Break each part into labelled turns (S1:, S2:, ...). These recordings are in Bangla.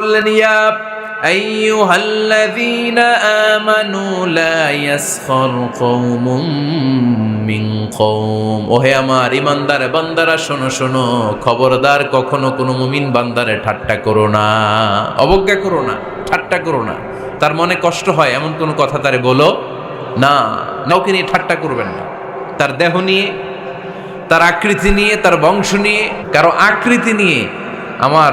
S1: বললেন ওহে আমার বান্দারা, শোনো শোনো, খবরদার কখনো কোনো মুমিন বান্দারে ঠাট্টা করো না, অবজ্ঞা করো না, ঠাট্টা করো না। তার মনে কষ্ট হয়, এমন কোনো কথা তারে বলো না, কাউকে নিয়ে ঠাট্টা করবেন না। তার দেহ নিয়ে, তার আকৃতি নিয়ে, তার বংশ নিয়ে, কারও আকৃতি নিয়ে আমার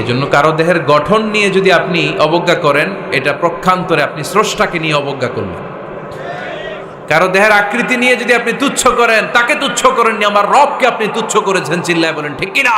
S1: এই জন্য কারও দেহের গঠন নিয়ে যদি আপনি অবজ্ঞা করেন, এটা প্রক্ষান্তরে আপনি স্রষ্টাকে নিয়ে অবজ্ঞা করলেন। কারও দেহের আকৃতি নিয়ে যদি আপনি তুচ্ছ করেন, তাকে তুচ্ছ করেননি, আমার রবকে আপনি তুচ্ছ করেছেন, চিল্লায় বলেন, ঠিক কিনা?